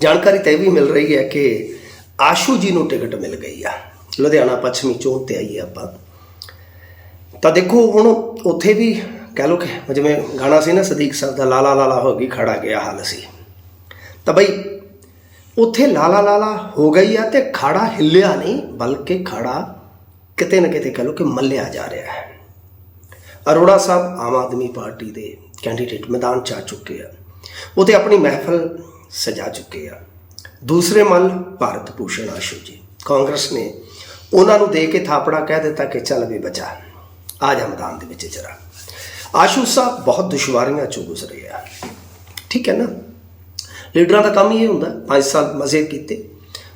ਜਾਣਕਾਰੀ ਤਾਂ ਇਹ ਵੀ ਮਿਲ ਰਹੀ ਹੈ ਕਿ ਆਸ਼ੂ ਜੀ ਨੂੰ ਟਿਕਟ ਮਿਲ ਗਈ ਆ। ਲੁਧਿਆਣਾ ਪੱਛਮੀ ਚੋਣ ਤੇ ਆਈਏ ਆਪਾਂ। ਤਾਂ ਦੇਖੋ, ਹੁਣ ਉੱਥੇ ਵੀ ਕਹਿ ਲੋ ਕਿ ਜਿਵੇਂ ਗਾਣਾ ਸੀ ਨਾ, ਸਦੀਕ ਸਾਹਿਬ ਦਾ, ਲਾਲਾ ਲਾਲਾ ਹੋ ਗਈ, ਖੜਾ ਗਿਆ ਹਾਲ ਸੀ। ਤਾਂ ਬਈ, ਉੱਥੇ ਲਾਲਾ ਲਾਲਾ ਹੋ ਗਈ ਆ ਤੇ ਖੜਾ ਹਿੱਲਿਆ ਨਹੀਂ, ਬਲਕਿ ਖੜਾ ਕਿਤੇ ਨਾ ਕਿਤੇ ਕਹਿ ਲੋ ਕਿ ਮੱਲਿਆ ਜਾ ਰਿਹਾ ਹੈ। ਅਰੋੜਾ ਸਾਹਿਬ ਆਮ ਆਦਮੀ ਪਾਰਟੀ ਦੇ ਕੈਂਡੀਡੇਟ ਮੈਦਾਨ ਚ ਆ ਚੁੱਕੇ ਆ। ਉਹ ਤੇ ਆਪਣੀ ਮਹਿਫਲ ਸਜਾ ਚੁੱਕੇ ਆ। ਦੂਸਰੇ ਮੱਲ ਭਾਰਤ ਭੂਸ਼ਣ ਆਸ਼ੂ ਜੀ। ਕਾਂਗਰਸ ਨੇ ਉਹਨਾਂ ਨੂੰ ਦੇ ਕੇ ਥਾਪੜਾ ਕਹਿ ਦਿੱਤਾ ਕਿ ਚੱਲ ਵੀ ਬਚਾ। ਆ ਜਾ ਮੈਦਾਨ ਦੇ ਵਿੱਚ ਜਰਾ। ਆਸ਼ੂ ਸਾਹਿਬ ਬਹੁਤ ਦੁਸ਼ਵਾਰੀਆਂ ਚੋਂ ਗੁਜ਼ਰੇ ਆ। ਠੀਕ ਹੈ ਨਾ? ਲੀਡਰਾਂ ਦਾ ਕੰਮ ਹੀ ਇਹ ਹੁੰਦਾ 5 ਸਾਲ ਮਜ਼ੇ ਕੀਤੇ,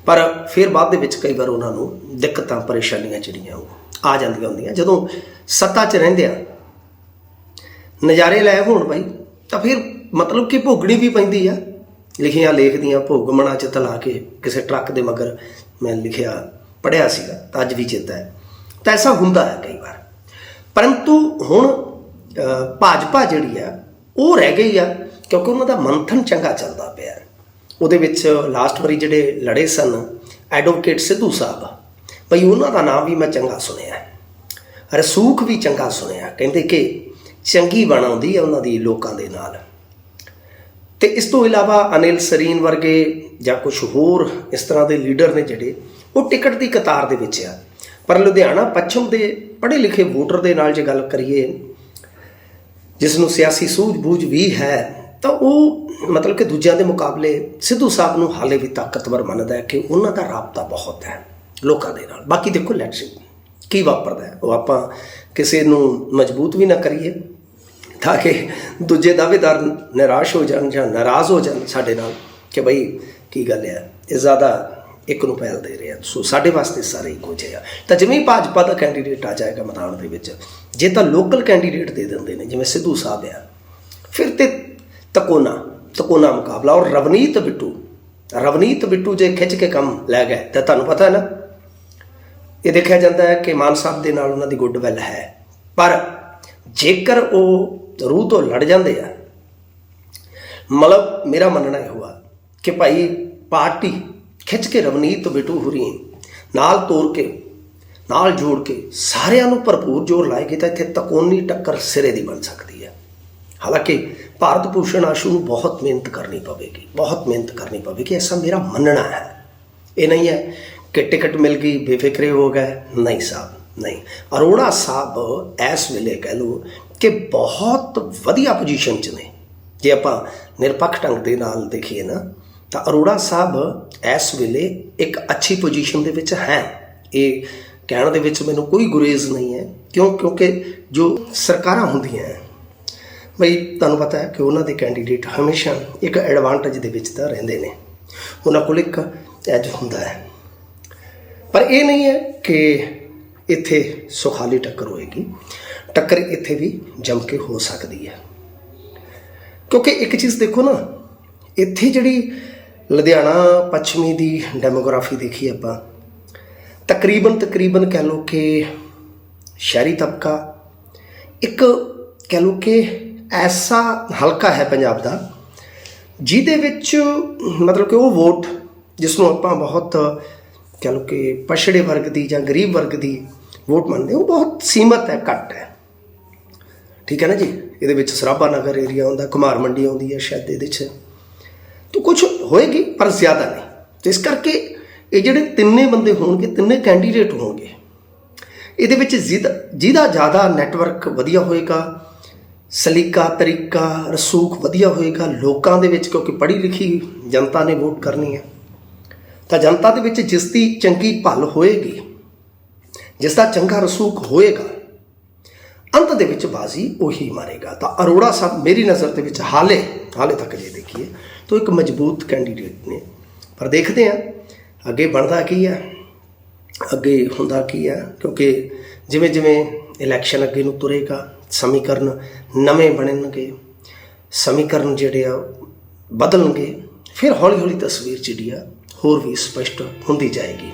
ਪਰ ਫਿਰ ਬਾਅਦ ਦੇ ਵਿੱਚ ਕਈ ਵਾਰ ਉਹਨਾਂ ਨੂੰ ਦਿੱਕਤਾਂ, ਪਰੇਸ਼ਾਨੀਆਂ ਜਿਹੜੀਆਂ ਉਹ ਆ ਜਾਂਦੀਆਂ ਹੁੰਦੀਆਂ। ਜਦੋਂ ਸੱਤਾ 'ਚ ਰਹਿੰਦੇ ਆ, ਨਜ਼ਾਰੇ ਲੈ ਹੋਣ ਭਾਈ ਤਾਂ ਫਿਰ ਮਤਲਬ ਕਿ ਭੋਗਣੀ ਵੀ ਪੈਂਦੀ ਆ। ਲਿਖੀਆਂ ਲੇਖਦੀਆਂ ਭੋਗ ਮਣਾ ਚ ਤਲਾ ਕੇ ਕਿਸੇ ਟਰੱਕ ਦੇ ਮਗਰ ਮੈਂ ਲਿਖਿਆ ਪੜਿਆ ਸੀਗਾ, ਤਾਂ ਅੱਜ ਵੀ ਚੇਤਾ ਹੈ। ਤਾਂ ਐਸਾ ਹੁੰਦਾ ਹੈ ਕਈ ਵਾਰ। ਪਰੰਤੂ ਹੁਣ ਭਾਜਪਾ ਜਿਹੜੀ ਆ ਉਹ ਰਹਿ ਗਈ ਆ, ਕਿਉਂਕਿ ਉਹਨਾਂ ਦਾ ਮੰਥਨ ਚੰਗਾ ਚੱਲਦਾ ਪਿਆ ਉਹਦੇ ਵਿੱਚ ਲਾਸਟ ਵਾਰੀ ਜਿਹੜੇ ਲੜੇ ਸਨ, ਐਡਵੋਕੇਟ ਸਿੱਧੂ ਸਾਹਿਬ ਭਈ ਉਹਨਾਂ ਦਾ ਨਾਮ ਵੀ ਮੈਂ ਚੰਗਾ ਸੁਣਿਆ ਰਸੂਖ ਵੀ ਚੰਗਾ ਸੁਣਿਆ ਕਹਿੰਦੇ ਕਿ ਚੰਗੀ ਬਣਾਉਂਦੀ ਆ ਉਹਨਾਂ ਦੀ ਲੋਕਾਂ ਦੇ ਨਾਲ। ਤੇ ਇਸ ਤੋਂ ਇਲਾਵਾ ਅਨਿਲ ਸਰੀਨ ਵਰਗੇ ਜਾਂ ਕੁਝ ਹੋਰ ਇਸ ਤਰ੍ਹਾਂ ਦੇ ਲੀਡਰ ਨੇ ਜਿਹੜੇ, ਉਹ ਟਿਕਟ ਦੀ ਕਤਾਰ ਦੇ ਵਿੱਚ ਆ। ਪਰ ਲੁਧਿਆਣਾ ਪੱਛਮ ਦੇ ਪੜ੍ਹੇ ਲਿਖੇ ਵੋਟਰ ਦੇ ਨਾਲ ਜੇ ਗੱਲ ਕਰੀਏ ਜਿਸ ਨੂੰ ਸਿਆਸੀ ਸੂਝ-ਬੂਝ ਵੀ ਹੈ, ਤਾਂ ਉਹ ਮਤਲਬ ਕਿ ਦੂਜਿਆਂ ਦੇ ਮੁਕਾਬਲੇ ਸਿੱਧੂ ਸਾਹਿਬ ਨੂੰ ਹਾਲੇ ਵੀ ਤਾਕਤਵਰ ਮੰਨਦਾ ਹੈ ਕਿ ਉਹਨਾਂ ਦਾ ਰਾਬਤਾ ਬਹੁਤ ਹੈ ਲੋਕਾਂ ਦੇ ਨਾਲ। ਬਾਕੀ ਦੇਖੋ ਲੈਟਸ ਕੀ ਵਾਪਰਦਾ ਹੈ? ਉਹ ਆਪਾਂ ਕਿਸੇ ਨੂੰ ਮਜ਼ਬੂਤ ਵੀ ਨਾ ਕਰੀਏ ਤਾਂ ਕਿ ਦੂਜੇ ਦਾਅਵੇਦਾਰ ਨਿਰਾਸ਼ ਹੋ ਜਾਣ ਜਾਂ ਨਾਰਾਜ਼ ਹੋ ਜਾਣ ਸਾਡੇ ਨਾਲ ਕਿ ਬਈ ਕੀ ਗੱਲ ਹੈ? ਇਹ ਜ਼ਿਆਦਾ ਇੱਕ ਨੂੰ ਪਹਿਲ ਦੇ ਰਿਹਾ ਸੋ ਸਾਡੇ ਵਾਸਤੇ ਸਾਰੇ ਇੱਕੋ ਜਿਹੇ ਆ ਤਾਂ ਜਿਵੇਂ ਭਾਜਪਾ ਦਾ ਕੈਂਡੀਡੇਟ ਆ ਜਾਏਗਾ ਮੈਦਾਨ ਦੇ ਵਿੱਚ, ਜੇ ਤਾਂ ਲੋਕਲ ਕੈਂਡੀਡੇਟ ਦੇ ਦਿੰਦੇ ਨੇ, ਜਿਵੇਂ ਸਿੱਧੂ ਸਾਹਿਬ ਆ, ਫਿਰ ਤੇ ਤਕੋਨਾ ਤਕੋਨਾ ਮੁਕਾਬਲਾ। ਔਰ ਰਵਨੀਤ ਬਿੱਟੂ ਰਵਨੀਤ ਬਿੱਟੂ ਜੇ ਖਿੱਚ ਕੇ ਕੰਮ ਲੈ ਗਏ, ਤਾਂ ਤੁਹਾਨੂੰ ਪਤਾ ਹੈ ਨਾ, ਇਹ ਦੇਖਿਆ ਜਾਂਦਾ ਹੈ ਕਿ ਮਾਨ ਸਾਹਿਬ ਦੇ ਨਾਲ ਉਹਨਾਂ ਦੀ ਗੁੱਡਵਿਲ ਹੈ। ਪਰ ਜੇਕਰ ਉਹ ਰੂਹ ਤੋਂ ਲੜ ਜਾਂਦੇ ਆ। ਮਤਲਬ ਮੇਰਾ ਮੰਨਣਾ ਇਹ ਹੋਆ ਕਿ ਭਾਈ ਪਾਰਟੀ ਖਿੱਚ ਕੇ ਰਵਨੀਤ ਬਿਟੂ ਹੁਰੀ ਨਾਲ ਤੋਰ ਕੇ, ਨਾਲ ਜੋੜ ਕੇ ਸਾਰਿਆਂ ਨੂੰ ਭਰਪੂਰ ਜ਼ੋਰ ਲਾਏਗੀ ਤਾਂ ਇੱਥੇ ਤਕੋਨੀ ਟੱਕਰ ਸਿਰੇ ਦੀ ਬਣ ਸਕਦੀ ਹੈ ਹਾਲਾਂਕਿ ਭਾਰਤ ਭੂਸ਼ਣ ਆਸ਼ੂ ਨੂੰ ਬਹੁਤ ਮਿਹਨਤ ਕਰਨੀ ਪਵੇਗੀ, ਬਹੁਤ ਮਿਹਨਤ ਕਰਨੀ ਪਵੇਗੀ, ਐਸਾ ਮੇਰਾ ਮੰਨਣਾ ਹੈ। ਇਹ ਨਹੀਂ ਹੈ ਕਿ ਟਿਕਟ ਮਿਲ ਗਈ, ਬੇਫਿਕਰੇ ਹੋ ਗਏ, ਨਹੀਂ ਸਾਹਿਬ ਨਹੀਂ। ਅਰੋੜਾ ਸਾਹਿਬ ਇਸ ਵੇਲੇ ਕਹਿ ਲਓ ਕਿ ਬਹੁਤ ਵਧੀਆ ਪੋਜੀਸ਼ਨ 'ਚ ਨੇ। ਜੇ ਆਪਾਂ ਨਿਰਪੱਖ ਢੰਗ ਦੇ ਨਾਲ ਦੇਖੀਏ ਨਾ, ਤਾਂ ਅਰੋੜਾ ਸਾਹਿਬ ਇਸ ਵੇਲੇ ਇੱਕ ਅੱਛੀ ਪੋਜੀਸ਼ਨ ਦੇ ਵਿੱਚ ਹੈ। ਇਹ ਕਹਿਣ ਦੇ ਵਿੱਚ ਮੈਨੂੰ ਕੋਈ ਗੁਰੇਜ਼ ਨਹੀਂ ਹੈ, ਕਿਉਂ? ਕਿਉਂਕਿ ਜੋ ਸਰਕਾਰਾਂ ਹੁੰਦੀਆਂ ਹੈ, ਬਈ ਤੁਹਾਨੂੰ ਪਤਾ ਹੈ ਕਿ ਉਹਨਾਂ ਦੇ ਕੈਂਡੀਡੇਟ ਹਮੇਸ਼ਾ ਇੱਕ ਐਡਵਾਂਟੇਜ ਦੇ ਵਿੱਚ ਤਾਂ ਰਹਿੰਦੇ ਨੇ। ਉਹਨਾਂ ਕੋਲ ਇੱਕ ਐਜ ਹੁੰਦਾ ਹੈ। ਪਰ ਇਹ ਨਹੀਂ ਹੈ ਕਿ ਇੱਥੇ ਸੁਖਾਲੀ ਟੱਕਰ ਹੋਏਗੀ। ਟੱਕਰ ਇੱਥੇ ਵੀ ਜੰਮ ਕੇ ਹੋ ਸਕਦੀ ਹੈ। ਕਿਉਂਕਿ ਇੱਕ ਚੀਜ਼ ਦੇਖੋ ਨਾ, ਇੱਥੇ ਜਿਹੜੀ ਲੁਧਿਆਣਾ ਪੱਛਮੀ ਦੀ ਡੈਮੋਗ੍ਰਾਫੀ ਦੇਖੀ ਆਪਾਂ, ਤਕਰੀਬਨ ਤਕਰੀਬਨ ਕਹਿ ਲਓ ਕਿ ਸ਼ਹਿਰੀ ਤਬਕਾ, ਇੱਕ ਕਹਿ ਲਓ ਕਿ ਐਸਾ ਹਲਕਾ ਹੈ ਪੰਜਾਬ ਦਾ, ਜਿਹਦੇ ਵਿੱਚ ਮਤਲਬ ਕਿ ਉਹ ਵੋਟ ਜਿਸ ਨੂੰ ਆਪਾਂ ਬਹੁਤ ਕਹਿ ਲਓ ਕਿ ਪਛੜੇ ਵਰਗ ਦੀ ਜਾਂ ਗਰੀਬ ਵਰਗ ਦੀ ਵੋਟ ਮੰਨਦੇ, ਉਹ ਬਹੁਤ ਸੀਮਤ ਹੈ, ਘੱਟ ਹੈ। ਠੀਕ ਹੈ ਨਾ ਜੀ? ਇਹਦੇ ਵਿੱਚ ਸਰਾਭਾ ਨਗਰ ਏਰੀਆ ਆਉਂਦਾ ਕੁਮਾਰ ਮੰਡੀ ਆਉਂਦੀ ਹੈ ਸ਼ਾਇਦ ਇਹਦੇ 'ਚ। ਤਾਂ ਕੁਝ ਹੋਏਗੀ, ਪਰ ਜ਼ਿਆਦਾ ਨਹੀਂ। ਤੇ ਇਸ ਕਰਕੇ ਇਹ ਜਿਹੜੇ ਤਿੰਨੇ ਬੰਦੇ ਹੋਣਗੇ, ਤਿੰਨੇ ਕੈਂਡੀਡੇਟ ਹੋਣਗੇ, ਇਹਦੇ ਵਿੱਚ ਜਿਹਦਾ ਜਿਹਦਾ ਜ਼ਿਆਦਾ ਨੈਟਵਰਕ ਵਧੀਆ ਹੋਏਗਾ, ਸਲੀਕਾ, ਤਰੀਕਾ, ਰਸੂਖ ਵਧੀਆ ਹੋਏਗਾ, ਲੋਕਾਂ ਦੇ ਵਿੱਚ, ਕਿਉਂਕਿ ਪੜ੍ਹੀ ਲਿਖੀ ਜਨਤਾ ਨੇ ਵੋਟ ਕਰਨੀ ਹੈ, ਤਾਂ ਜਨਤਾ ਦੇ ਵਿੱਚ ਜਿਸ ਦੀ ਚੰਗੀ ਭਲ ਹੋਏਗੀ ਜਿਸ ਦਾ ਚੰਗਾ ਰਸੂਖ ਹੋਏਗਾ, ਅੰਤ ਦੇ ਵਿੱਚ ਬਾਜ਼ੀ ਉਹੀ ਮਾਰੇਗਾ। ਤਾਂ ਅਰੋੜਾ ਸਾਹਿਬ ਮੇਰੀ ਨਜ਼ਰ ਦੇ ਵਿੱਚ ਹਾਲੇ ਹਾਲੇ ਤੱਕ ਜੇ ਦੇਖੀਏ, ਤਾਂ ਇੱਕ ਮਜ਼ਬੂਤ ਕੈਂਡੀਡੇਟ ਨੇ। ਪਰ ਦੇਖਦੇ ਹਾਂ, ਅੱਗੇ ਬਣਦਾ ਕੀ ਹੈ, ਅੱਗੇ ਹੁੰਦਾ ਕੀ ਹੈ, ਕਿਉਂਕਿ ਜਿਵੇਂ ਜਿਵੇਂ ਇਲੈਕਸ਼ਨ ਅੱਗੇ ਨੂੰ ਤੁਰੇਗਾ, ਸਮੀਕਰਨ ਨਵੇਂ ਬਣਨਗੇ, ਸਮੀਕਰਨ ਜਿਹੜੇ ਆ ਬਦਲਣਗੇ, ਫਿਰ ਹੌਲੀ ਹੌਲੀ ਤਸਵੀਰ ਜਿਹੜੀ ਆ ਹੋਰ ਵੀ ਸਪਸ਼ਟ ਹੁੰਦੀ ਜਾਏਗੀ।